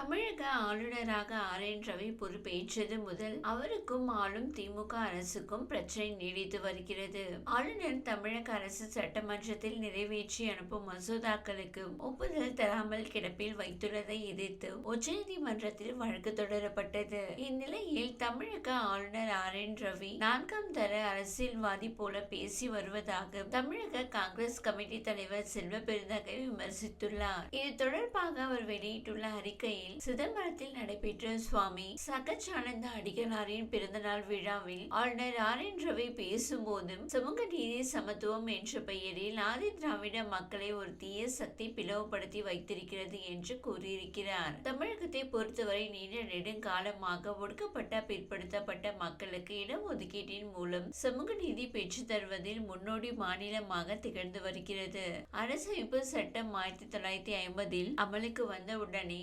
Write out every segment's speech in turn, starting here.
தமிழக ஆளுநராக R N Ravi பொறுப்பேற்றது முதல் அவருக்கும் ஆளும் திமுக அரசுக்கும் பிரச்சனை நீடித்து வருகிறது. ஆளுநர் தமிழக அரசு சட்டமன்றத்தில் நிறைவேற்றி அனுப்பும் மசோதாக்களுக்கு ஒப்புதல் தராமல் கிடப்பில் வைத்துள்ளதை எதிர்த்து உச்சநீதிமன்றத்தில் வழக்கு தொடரப்பட்டது. இந்நிலையில் தமிழக ஆளுநர் ஆர் என் ரவி நான்காம் தர அரசியல்வாதி போல பேசி வருவதாக தமிழக காங்கிரஸ் கமிட்டி தலைவர் செல்வ பெருந்தகை விமர்சித்துள்ளார். இது தொடர்பாக அவர் வெளியிட்டுள்ள அறிக்கையில் சிதம்பரத்தில் நடைபெற்ற சுவாமி சகஜானந்த அடிகளாரின் பிறந்தநாள் விழாவில் ஆளுநர் ஆர் என் ரவி பேசும்போதும் சமூக நீதி சமத்துவம் என்ற பெயரில் ஆதி திராவிட மக்களை ஒரு தீய சக்தி பிளவுபடுத்தி வைத்திருக்கிறது என்று கூறியிருக்கிறார். தமிழகத்தை பொறுத்தவரை நீண்ட நெடுங்காலமாக ஒடுக்கப்பட்ட பிற்படுத்தப்பட்ட மக்களுக்கு இடஒதுக்கீட்டின் மூலம் சமூக நீதி பெற்று தருவதில் முன்னோடி மாநிலமாக திகழ்ந்து வருகிறது. அரசமைப்பு சட்டம் ஆயிரத்தி தொள்ளாயிரத்தி ஐம்பதில் அமலுக்கு வந்தவுடனே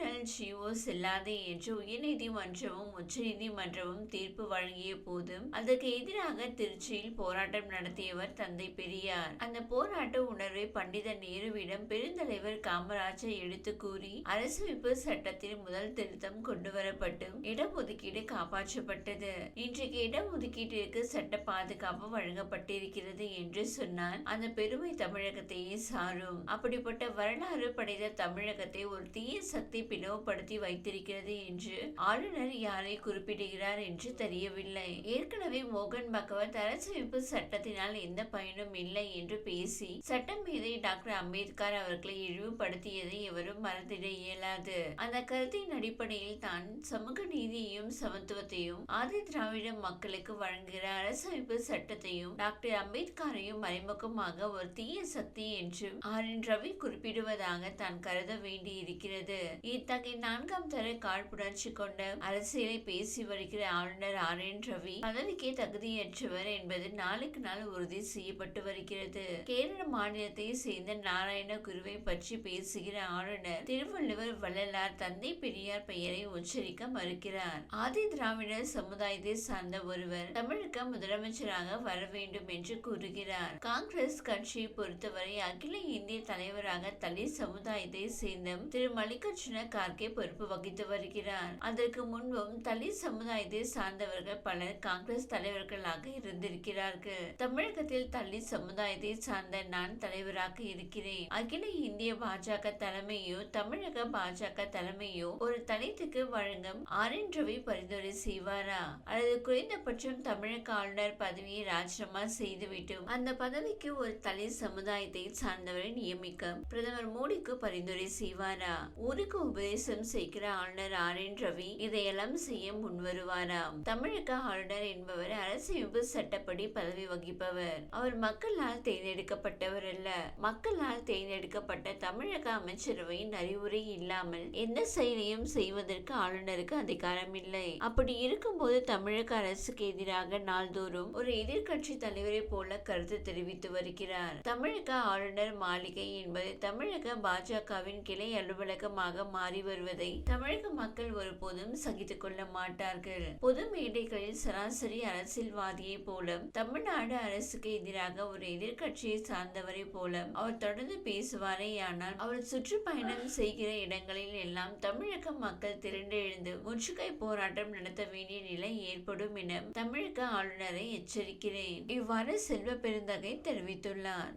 கம்யூனல் ஜிஓ செல்லாது என்று உயர்நீதிமன்றமும் உச்சநீதிமன்றமும் தீர்ப்பு வழங்கிய போதும் அதற்கு எதிராக திருச்சியில் போராட்டம் நடத்தியவர் தந்தை பெரியார். அந்த போராட்ட உணர்வை பண்டித நேருவிடம் பெருந்தலைவர் காமராஜர் எடுத்து கூறி அரசமைப்பு சட்டத்தில் முதல் திருத்தம் கொண்டுவரப்பட்டு இடஒதுக்கீடு காப்பாற்றப்பட்டது. இன்றைக்கு இடஒதுக்கீட்டிற்கு சட்ட பாதுகாப்பு வழங்கப்பட்டிருக்கிறது என்று சொன்னால் அந்த பெருமை தமிழகத்தையே சாரும். அப்படிப்பட்ட வரலாறு படைத்த தமிழகத்தை ஒரு தீய சக்தி பிளவுபடுத்தி வைத்திருக்கிறது என்று ஆளுநர் யாரை குறிப்பிடுகிறார் என்று தெரியவில்லை. ஏற்கனவே மோகன் பகவத் அரசமைப்பு சட்டத்தினால் எந்த பயனும் இல்லை என்று பேசி சட்டம் மீது டாக்டர் அம்பேத்கர் அவர்களை இழிவுபடுத்தியதை எவரும் மறந்திட இயலாது. அந்த கருத்தின் அடிப்படையில் தான் சமூக நீதியையும் சமத்துவத்தையும் ஆதி திராவிட மக்களுக்கு வழங்குகிற அரசமைப்பு சட்டத்தையும் டாக்டர் அம்பேத்கரையும் மறைமுகமாக ஒரு தீய சக்தி என்று ஆர் என் ரவி குறிப்பிடுவதாக தான் கருத வேண்டி இருக்கிறது இத்தகைய நான்காம் தர காழ்ப்புணர்ச்சி கொண்ட அரசியலை பேசி வருகிற ஆளுநர் ஆர் என் ரவி பதவிக்கே தகுதியற்றவர் என்பது நாளுக்கு நாள் உறுதி செய்யப்பட்டு வருகிறது. கேரள மாநிலத்தை சேர்ந்த நாராயண குருவை பற்றி பேசுகிற ஆளுநர் திருவள்ளுவர் வள்ளலார் தந்தை பெரியார் பெயரை உச்சரிக்க மறுக்கிறார். ஆதி திராவிடர் சமுதாயத்தை சார்ந்த ஒருவர் தமிழக முதலமைச்சராக வர வேண்டும் என்று கூறுகிறார். காங்கிரஸ் கட்சியை பொறுத்தவரை அகில இந்திய தலைவராக தலித் சமுதாயத்தை சேர்ந்த திரு மல்லிகார்ஜுன கார்கே பொறுப்பு வகித்து வருகிறார். அதற்கு முன்பும் தலித் சமுதாயத்தை சார்ந்தவர்கள் பலர் காங்கிரஸ் தலைவர்களாக இருந்திருக்கிறார்கள். தமிழகத்தில் தலித் சமுதாயத்தை சார்ந்த நான் தலைவராக இருக்கிறேன். அகில இந்திய பாஜக தலைமையோ தமிழக பாஜக தலைமையோ ஒரு தலித்துக்கு வழங்கும் ஆர் ரவி பரிந்துரை செய்வாரா? அல்லது குறைந்தபட்சம் தமிழக ஆளுநர் பதவியை ராஜினாமா செய்துவிட்டு அந்த பதவிக்கு ஒரு தலித் சமுதாயத்தை சார்ந்தவரை நியமிக்க பிரதமர் மோடிக்கு பரிந்துரை செய்வாரா? ஊருக்கு உபதேசம் செய்கிற ஆளுநர் ஆர் என் ரவி இதையெல்லாம் செய்ய முன்வருவாராம். தமிழக ஆளுநர் என்பவர் அரசமைப்பு சட்டப்படி பதவி வகிப்பவர். அவர் மக்களால் தேர்ந்தெடுக்கப்பட்டவர் அல்ல. மக்களால் தேர்ந்தெடுக்கப்பட்ட தமிழக அமைச்சரவையின் அறிவுரை இல்லாமல் எந்த செயலையும் செய்வதற்கு ஆளுநருக்கு அதிகாரம் இல்லை. அப்படி இருக்கும்போது தமிழக அரசுக்கு எதிராக நாள்தோறும் ஒரு எதிர்க்கட்சி தலைவரை போல கருத்து தெரிவித்து வருகிறார். தமிழக ஆளுநர் மாளிகை என்பது தமிழக பாஜகவின் கிளை அலுவலகமாக மாறி வருவதை தமிழக மக்கள் ஒருபோதும் சகித்துக் கொள்ள மாட்டார்கள். பொது மேடைகளில் சராசரி அரசியல்வாதியை போல தமிழ்நாடு அரசுக்கு எதிராக ஒரு எதிர்க்கட்சியை சார்ந்தவரை போல அவர் தொடர்ந்து பேசுவாரேயானால் அவர் சுற்றுப்பயணம் செய்கிற இடங்களில் எல்லாம் தமிழக மக்கள் திரண்டெழுந்து முற்றுகை போராட்டம் நடத்த வேண்டிய நிலை ஏற்படும் என தமிழக ஆளுநரை எச்சரிக்கிறேன். இவ்வாறு செல்வ பெருந்தகை தெரிவித்துள்ளார்.